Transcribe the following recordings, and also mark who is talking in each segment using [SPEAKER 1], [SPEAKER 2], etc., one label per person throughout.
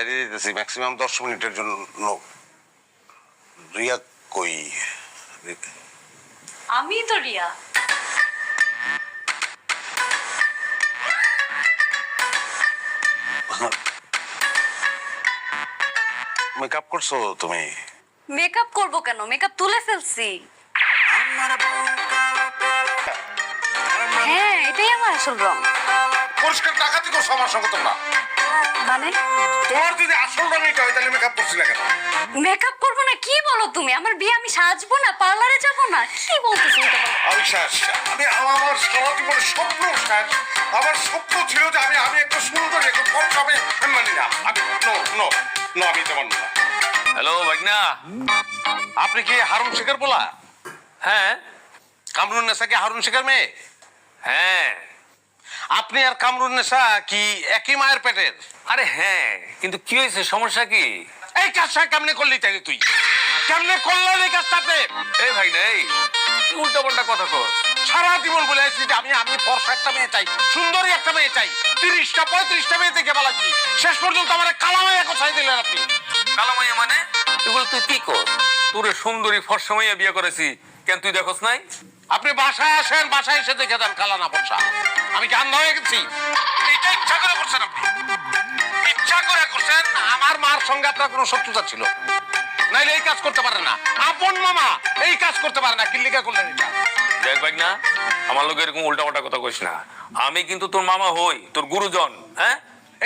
[SPEAKER 1] বাইরে যেতেছি ম্যাক্সিমাম দশ মিনিটের জন্য রিয়া কই?
[SPEAKER 2] আমি তো রিয়া।
[SPEAKER 1] মেকআপ করছ তুমি?
[SPEAKER 2] মেকআপ করব কেন? মেকআপ তুলে ফেলছি। হ্যাঁ এটাই আমার আসল রং।
[SPEAKER 1] ডাকাতি করছ আমার সঙ্গে তোমরা।
[SPEAKER 2] মানে?
[SPEAKER 1] তোমার যদি আসল রং এটা হয় তাহলে মেকআপ করছিলে কেন?
[SPEAKER 2] মেকআপ করব না কি বলো তুমি? আমার বিয়ে আমি সাজবো না পার্লারে যাব না কি বলতেছো এটা বলো?
[SPEAKER 1] অবিশ্বাস আমি আমার সারা জীবনের স্বপ্ন স্যার আমার স্বপ্ন ছিল যে আমি আমি একটা সুন্দর একটা আমি মানি না। আমি নো নো নো আমি না।
[SPEAKER 3] হ্যালো ভাগনা।
[SPEAKER 1] আপনি কি হারুন শেখের বলা
[SPEAKER 3] হ্যাঁ।
[SPEAKER 1] কামরুন নেসা কি হারুন শেখের মেয়ে?
[SPEAKER 3] হ্যাঁ।
[SPEAKER 1] আপনি আর কামরুন নেসা কি একই মায়ের পেটের?
[SPEAKER 3] আরে হ্যাঁ কিন্তু কি হয়েছে? সমস্যা কি?
[SPEAKER 1] এই কাজটা কেমনে করলি তাই তুই? কেমনে করলেন এই কাজটা আপনি
[SPEAKER 3] এই ভাগনা এই উল্টা পাল্টা কথা কর
[SPEAKER 1] সারা জীবন বলে আসছি যে আমি আমি ফর্সা একটা মেয়ে চাই সুন্দরী একটা মেয়ে চাই তিরিশটা পঁয়ত্রিশটা মেয়ে থেকে বেলাচ্ছি শেষ পর্যন্ত আমার কালা মেয়ে কোথায় দিলেন আপনি।
[SPEAKER 3] কালামাইয়া মানে? এগুলো তুই কি কর তোরে সুন্দরী ফর্সামাইয়া বিয়ে করেছি কেন তুই দেখোস নাই?
[SPEAKER 1] আপনি বাসায় আসেন, বাসায় এসে দেখে যান কালা না ফর্সা আমি কি আন্ধা হয়ে গেছি। এটা ইচ্ছা করে করছেন আপনি। ইচ্ছা করে করছেন, আমার মার সঙ্গে আপনার কোনো শত্রুতা ছিল। নাইলে এই কাজ করতে পারে না। আপন মামা, এই কাজ করতে পারে না। কিল্লিকা করলেন এটা?
[SPEAKER 3] দেখ ভাগনা আমার লোক এরকম উল্টা পাল্টা কথা কইস না। আমি কিন্তু তোর মামা হই, তোর গুরুজন হ্যাঁ?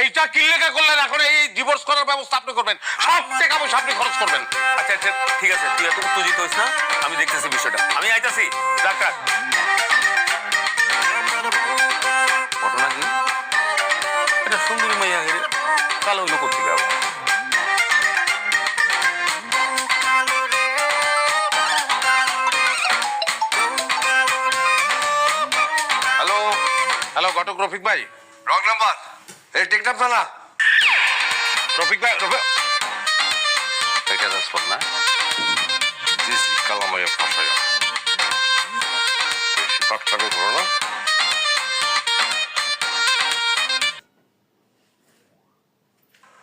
[SPEAKER 1] এইটা কিল্লিকা করলেন? এখন এই ডিভোর্স করার ব্যবস্থা আপনি করবেন। সব টাকা পয়সা আপনি খরচ করবেন।
[SPEAKER 3] আচ্ছা আচ্ছা ঠিক আছে তুই এত উত্তেজিত হইস না আমি দেখতেছি বিষয়টা। আমি আইতাছি ডাক্তার ঘটনা কি? এটা সুন্দরী মাইয়া হেরে কালো হইল কোথেকে আবার?
[SPEAKER 1] হ্যালো হ্যালো ঘটক রফিক ভাই? Wrong number? এই টেকনাফ থানা রফিক ভাই রফিক এটা রাজপথ না। বেশি পাকটাকে করো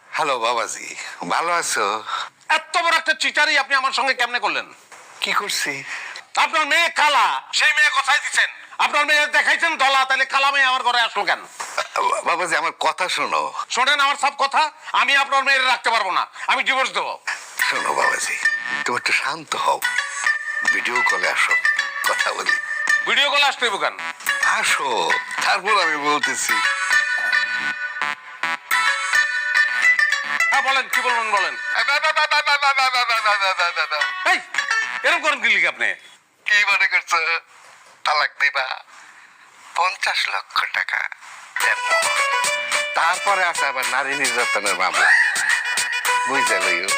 [SPEAKER 4] হ্যালো বাবাজি ভালো আছো?
[SPEAKER 1] এত বড় একটা চিটারি আপনি আমার সঙ্গে কেমনে করলেন?
[SPEAKER 4] কি করছি?
[SPEAKER 1] আপনার মেয়ে কালা। সেই মেয়ে কোথায় দিচ্ছেন আপনার মেয়ে দেখাইছেন দলা তাহলে কালা মেয়ে আমার ঘরে আসলো কেন?
[SPEAKER 4] বাবাজি আমার কথা শোনো।
[SPEAKER 1] শোনেন আমার সব কথা আমি আপনার মেয়ের রাখতে পারব না আমি ডিভোর্স দেবো।
[SPEAKER 4] শোনো বাবাজি তুমি একটু শান্ত হও। ভিডিও কলে আসো কথা বলি।
[SPEAKER 1] ভিডিও কল আসতে হইব কেন?
[SPEAKER 4] আসো তারপর আমি বলতেছি।
[SPEAKER 1] হ্যাঁ বলেন কি বলবেন বলেন। এই এরকম করেন কি আপনি?
[SPEAKER 4] কি মনে করছ? তালাক দিবা? পঞ্চাশ লক্ষ টাকা। তারপরে আছে আবার নারী নির্যাতনের মামলা বুঝতে লইও